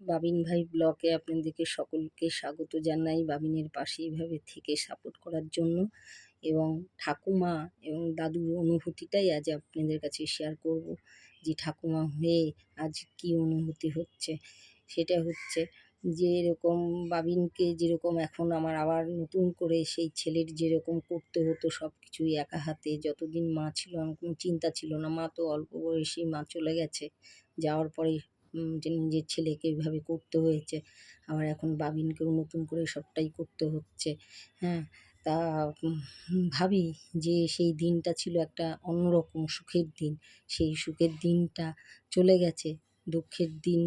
বাবিন ভাই ব্লকে আপনাদেরকে সকলকে স্বাগত জানাই বাবিনের পাশে এইভাবে থেকে সাপোর্ট করার জন্য। এবং ঠাকুমা এবং দাদুর অনুভূতিটাই আজ আপনাদের কাছে শেয়ার করব। যে ঠাকুমা হয়ে আজ কি অনুভূতি হচ্ছে? সেটা হচ্ছে যে এরকম বাবিনকে যেরকম এখন আমার আবার নতুন করে সেই ছেলের যেরকম করতে হতো সব কিছুই একা হাতে, যতদিন মা ছিল আমার কোনো চিন্তা ছিল না। মা তো অল্প বয়সেই মা চলে গেছে, যাওয়ার পরে যে নিজের ছেলেকে এইভাবে করতে হয়েছে, আবার এখন বাবিনকেও নতুন করে সবটাই করতে হচ্ছে হ্যাঁ? তা ভাবি যে সেই দিনটা ছিল একটা অন্যরকম সুখের দিন, সেই সুখের দিনটা চলে গেছে, দুঃখের দিন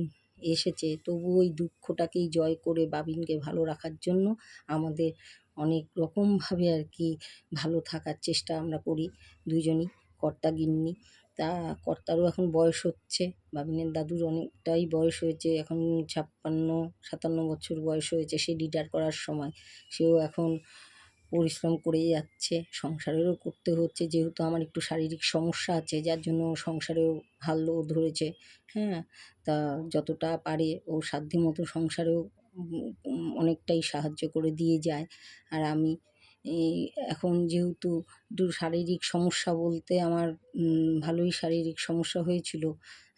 এসেছে, তবু ওই দুঃখটাকেই জয় করে বাবিনকে ভালো রাখার জন্য আমাদের অনেক রকমভাবে আর কি ভালো থাকার চেষ্টা আমরা করি, দুজনই কর্তা গিন্নি তা কর্তারও এখন বয়স হচ্ছে। বাবিনের দাদুর অনেকটাই বয়স হয়েছে, এখন ছাপ্পান্ন, সাতান্ন বছর বয়স হয়েছে সে রিটায়ার করার সময়। সেও এখন পরিশ্রম করেই যাচ্ছে, সংসারেরও করতে হচ্ছে। যেহেতু আমার একটু শারীরিক সমস্যা আছে, যার জন্য সংসারেও হালও ধরেছে হ্যাঁ? তা যতটা পারে ও সাধ্যমতো সংসারেও অনেকটাই সাহায্য করে দিয়ে যায়। আর আমি এই এখন যেহেতু একটু শারীরিক সমস্যা বলতে আমার ভালোই শারীরিক সমস্যা হয়েছিল।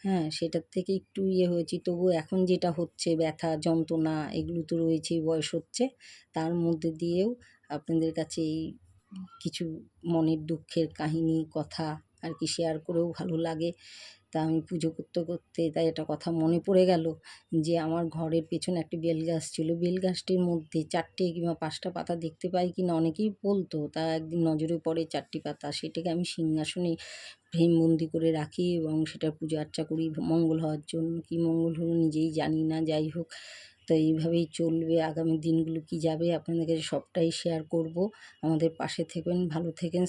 হ্যাঁ সেটার থেকে একটু ইয়ে হয়েছি। তবু এখন যেটা হচ্ছে ব্যথা, যন্ত্রণা এগুলো তো রয়েছেই, বয়স হচ্ছে। তার মধ্যে দিয়েও আপনাদের কাছে এই কিছু মনের দুঃখের কাহিনী, কথা আর কি শেয়ার করেও ভালো লাগে। তা আমি পুজো করতে করতে তাই একটা কথা মনে পড়ে গেল যে আমার ঘরের পেছনে একটি বেল গাছ ছিল। বেল গাছটির মধ্যে চারটে কিংবা পাঁচটা পাতা দেখতে পাই কি না অনেকেই বলতো, তা একদিন নজরে পড়ে চারটি পাতা। সেটাকে আমি সিংহাসনে ফ্রেমবন্দি করে রাখি এবং সেটার পুজো আর্চা করি মঙ্গল হওয়ার জন্য। কি মঙ্গল হলো নিজেই জানি না, যাই হোক। তো এইভাবেই চলবে, আগামী দিনগুলো কি যাবে আপনাদের কাছে সবটাই শেয়ার করব। আমাদের পাশে থাকবেন ভালো থেকেন,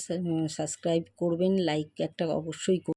সাবস্ক্রাইব করবেন লাইক একটা অবশ্যই